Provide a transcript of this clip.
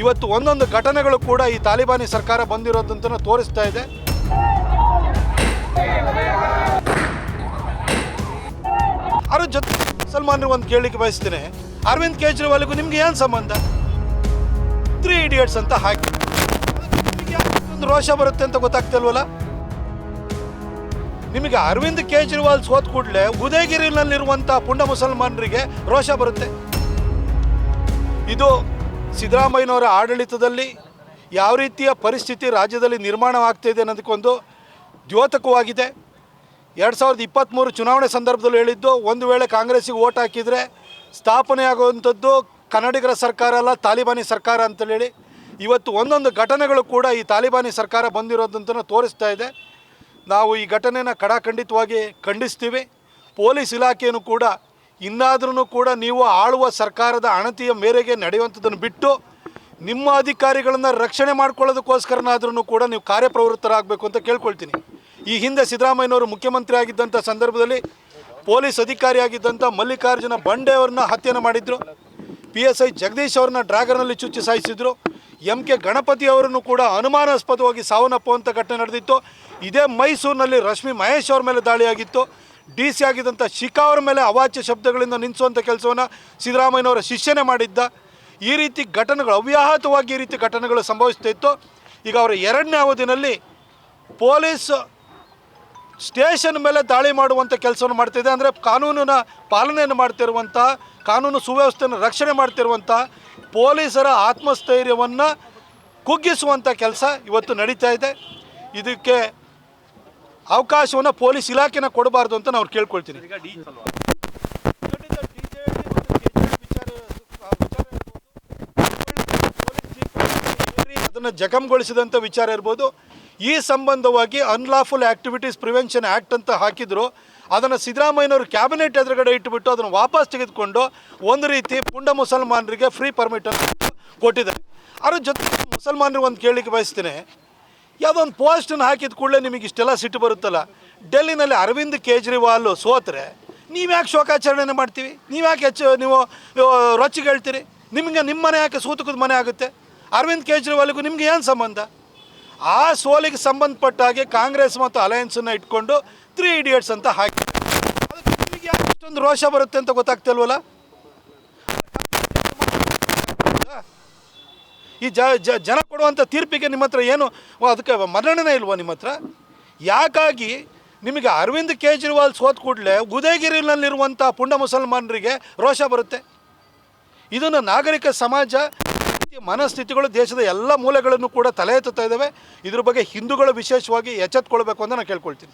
ಇವತ್ತು ಒಂದೊಂದು ಘಟನೆಗಳು ಕೂಡ ಈ ತಾಲಿಬಾನಿ ಸರ್ಕಾರ ಬಂದಿರೋದಂತ ತೋರಿಸ್ತಾ ಇದೆ. ಅದ್ರ ಜೊತೆ ಸಲ್ಮಾನ್ ಒಂದು ಕೇಳಲಿಕ್ಕೆ ಬಯಸ್ತೇನೆ. ಅರವಿಂದ್ ಕೇಜ್ರಿವಾಲ್ಗೂ ನಿಮ್ಗೆ ಏನು ಸಂಬಂಧ? ತ್ರೀ ಇಡಿಯಟ್ಸ್ ಅಂತ ಹಾಕಿ ಒಂದು ರೋಷ ಬರುತ್ತೆ ಅಂತ ಗೊತ್ತಾಗ್ತಿಲ್ವಲ್ಲ? ನಿಮಗೆ ಅರವಿಂದ್ ಕೇಜ್ರಿವಾಲ್ ಸೋತ್ ಕೂಡಲೇ ಉದಯಗಿರಿನಲ್ಲಿರುವಂಥ ಪುಂಡ ಮುಸಲ್ಮಾನರಿಗೆ ರೋಷ ಬರುತ್ತೆ. ಇದು ಸಿದ್ದರಾಮಯ್ಯನವರ ಆಡಳಿತದಲ್ಲಿ ಯಾವ ರೀತಿಯ ಪರಿಸ್ಥಿತಿ ರಾಜ್ಯದಲ್ಲಿ ನಿರ್ಮಾಣವಾಗ್ತಾಯಿದೆ ಅನ್ನೋದಕ್ಕೊಂದು ದ್ಯೋತಕವಾಗಿದೆ. ಎರಡು ಸಾವಿರದ ಇಪ್ಪತ್ತ್ಮೂರು ಚುನಾವಣೆ ಸಂದರ್ಭದಲ್ಲಿ ಹೇಳಿದ್ದು, ಒಂದು ವೇಳೆ ಕಾಂಗ್ರೆಸ್ಸಿಗೆ ಓಟ್ ಹಾಕಿದರೆ ಸ್ಥಾಪನೆ ಆಗುವಂಥದ್ದು ಕನ್ನಡಿಗರ ಸರ್ಕಾರ ಅಲ್ಲ, ತಾಲಿಬಾನಿ ಸರ್ಕಾರ ಅಂತೇಳಿ ಇವತ್ತು ಒಂದೊಂದು ಘಟನೆಗಳು ಕೂಡ ಈ ತಾಲಿಬಾನಿ ಸರ್ಕಾರ ಬಂದಿರೋದಂತನ ತೋರಿಸ್ತಾ ಇದೆ. ನಾವು ಈ ಘಟನೆನ ಕಡಾಖಂಡಿತವಾಗಿ ಖಂಡಿಸ್ತೀವಿ. ಪೊಲೀಸ್ ಇಲಾಖೆಯನ್ನು ಕೂಡ ಇನ್ನಾದ್ರೂ ಕೂಡ ನೀವು ಆಳುವ ಸರ್ಕಾರದ ಅಣತಿಯ ಮೇರೆಗೆ ನಡೆಯುವಂಥದ್ದನ್ನು ಬಿಟ್ಟು ನಿಮ್ಮ ಅಧಿಕಾರಿಗಳನ್ನು ರಕ್ಷಣೆ ಮಾಡ್ಕೊಳ್ಳೋದಕ್ಕೋಸ್ಕರನಾದ್ರೂ ಕೂಡ ನೀವು ಕಾರ್ಯಪ್ರವೃತ್ತರಾಗಬೇಕು ಅಂತ ಕೇಳ್ಕೊಳ್ತೀನಿ. ಈ ಹಿಂದೆ ಸಿದ್ದರಾಮಯ್ಯನವರು ಮುಖ್ಯಮಂತ್ರಿ ಆಗಿದ್ದಂಥ ಸಂದರ್ಭದಲ್ಲಿ ಪೊಲೀಸ್ ಅಧಿಕಾರಿಯಾಗಿದ್ದಂಥ ಮಲ್ಲಿಕಾರ್ಜುನ ಬಂಡೆ ಅವ್ರನ್ನ ಹತ್ಯೆನ ಮಾಡಿದ್ರು. ಪಿ ಎಸ್ ಐ ಜಗದೀಶ್ ಅವ್ರನ್ನ ಡ್ರ್ಯಾಗರ್ನಲ್ಲಿ ಚುಚ್ಚಿ ಸಾಯಿಸಿದ್ರು. ಎಂ ಕೆ ಗಣಪತಿ ಅವರನ್ನು ಕೂಡ ಅನುಮಾನಾಸ್ಪದವಾಗಿ ಸಾವನ್ನಪ್ಪುವಂಥ ಘಟನೆ ನಡೆದಿತ್ತು. ಇದೇ ಮೈಸೂರಿನಲ್ಲಿ ರಶ್ಮಿ ಮಹೇಶ್ ಅವ್ರ ಮೇಲೆ ದಾಳಿಯಾಗಿತ್ತು. ಡಿ ಸಿ ಆಗಿದ್ದಂಥ ಶಿಖಾ ಮೇಲೆ ಅವಾಚ್ಯ ಶಬ್ದಗಳಿಂದ ನಿಲ್ಲಿಸುವಂಥ ಕೆಲಸವನ್ನು ಸಿದ್ದರಾಮಯ್ಯನವರ ಶಿಷ್ಯನೇ ಮಾಡಿದ್ದ. ಈ ರೀತಿ ಘಟನೆಗಳು ಅವ್ಯಾಹತವಾಗಿ ಈ ರೀತಿ ಘಟನೆಗಳು ಸಂಭವಿಸ್ತಾ ಇತ್ತು. ಈಗ ಅವರ ಎರಡನೇ ಅವಧಿನಲ್ಲಿ ಪೊಲೀಸ್ ಸ್ಟೇಷನ್ ಮೇಲೆ ದಾಳಿ ಮಾಡುವಂಥ ಕೆಲಸವನ್ನು ಮಾಡ್ತಿದೆ ಅಂದರೆ ಕಾನೂನಿನ ಪಾಲನೆಯನ್ನು ಮಾಡ್ತಿರುವಂಥ, ಕಾನೂನು ಸುವ್ಯವಸ್ಥೆಯನ್ನು ರಕ್ಷಣೆ ಮಾಡ್ತಿರುವಂಥ ಪೊಲೀಸರ ಆತ್ಮಸ್ಥೈರ್ಯವನ್ನು ಕುಗ್ಗಿಸುವಂಥ ಕೆಲಸ ಇವತ್ತು ನಡೀತಾ ಇದೆ. ಇದಕ್ಕೆ ಅವಕಾಶವನ್ನು ಪೊಲೀಸ್ ಇಲಾಖೆನ ಕೊಡಬಾರ್ದು ಅಂತ ನಾವು ಕೇಳ್ಕೊಳ್ತೀನಿ. ಅದನ್ನು ಜಖಂಗೊಳಿಸಿದಂಥ ವಿಚಾರ ಇರ್ಬೋದು. ಈ ಸಂಬಂಧವಾಗಿ ಅನ್ಲಾಫುಲ್ ಆ್ಯಕ್ಟಿವಿಟೀಸ್ ಪ್ರಿವೆನ್ಷನ್ ಆ್ಯಕ್ಟ್ ಅಂತ ಹಾಕಿದ್ರು. ಅದನ್ನು ಸಿದ್ದರಾಮಯ್ಯನವರು ಕ್ಯಾಬಿನೆಟ್ ಎದುರುಗಡೆ ಇಟ್ಟುಬಿಟ್ಟು ಅದನ್ನು ವಾಪಸ್ ತೆಗೆದುಕೊಂಡು ಒಂದು ರೀತಿ ಪುಂಡ ಮುಸಲ್ಮಾನರಿಗೆ ಫ್ರೀ ಪರ್ಮಿಟನ್ನು ಅಂತ ಕೊಟ್ಟಿದ್ದಾರೆ. ಅದ್ರ ಜೊತೆ ಮುಸಲ್ಮಾನರಿಗೆ ಒಂದು ಕೇಳಲಿಕ್ಕೆ ಬಯಸ್ತೀನಿ. ಯಾವುದೋ ಒಂದು ಪೋಸ್ಟನ್ನು ಹಾಕಿದ ಕೂಡಲೇ ನಿಮಗೆ ಇಷ್ಟೆಲ್ಲ ಸಿಟ್ಟು ಬರುತ್ತಲ್ಲ? ಡೆಲ್ಲಿನಲ್ಲಿ ಅರವಿಂದ್ ಕೇಜ್ರಿವಾಲ್ ಸೋತ್ರೆ ನೀವ್ಯಾಕೆ ಶೋಕಾಚರಣೆ ಮಾಡ್ತೀವಿ? ನೀವ್ಯಾಕೆ ಹೆಚ್ಚು ನೀವು ರೊಚ್ಚಿಗೆ ಹೇಳ್ತೀರಿ? ನಿಮಗೆ ನಿಮ್ಮ ಮನೆ ಯಾಕೆ ಸೂತಕದ ಮನೆ ಆಗುತ್ತೆ? ಅರವಿಂದ್ ಕೇಜ್ರಿವಾಲ್ಗೂ ನಿಮ್ಗೆ ಏನು ಸಂಬಂಧ? ಆ ಸೋಲಿಗೆ ಸಂಬಂಧಪಟ್ಟ ಹಾಗೆ ಕಾಂಗ್ರೆಸ್ ಮತ್ತು ಅಲಯನ್ಸನ್ನು ಇಟ್ಕೊಂಡು ತ್ರೀ ಇಡಿಯಟ್ಸ್ ಅಂತ ಹಾಕಿ. ಅದಕ್ಕೆ ನಿಮಗೆ ಯಾಕೆ ಇಷ್ಟೊಂದು ರೋಷ ಬರುತ್ತೆ ಅಂತ ಗೊತ್ತಾಗ್ತಿಲ್ವಲ್ಲ ಈ ಜನ ಕೊಡುವಂಥ ತೀರ್ಪಿಗೆ ನಿಮ್ಮ ಹತ್ರ ಏನು? ಅದಕ್ಕೆ ಮರಣನೆ ಇಲ್ವೋ ನಿಮ್ಮ ಹತ್ರ? ಯಾಕಾಗಿ ನಿಮಗೆ ಅರವಿಂದ್ ಕೇಜ್ರಿವಾಲ್ ಸೋತ್ ಕೂಡಲೇ ಉದಯಗಿರಿನಲ್ಲಿರುವಂಥ ಪುಂಡ ಮುಸಲ್ಮಾನರಿಗೆ ರೋಷ ಬರುತ್ತೆ? ಇದನ್ನು ನಾಗರಿಕ ಸಮಾಜ ಮನಸ್ಥಿತಿಗಳು, ದೇಶದ ಎಲ್ಲ ಮೂಲೆಗಳನ್ನು ಕೂಡ ತಲೆ ಎತ್ತುತ್ತಾ ಇದ್ದಾವೆ. ಇದ್ರ ಬಗ್ಗೆ ಹಿಂದೂಗಳು ವಿಶೇಷವಾಗಿ ಎಚ್ಚೆತ್ಕೊಳ್ಬೇಕು ಅಂತ ನಾನು ಕೇಳ್ಕೊಳ್ತೀನಿ.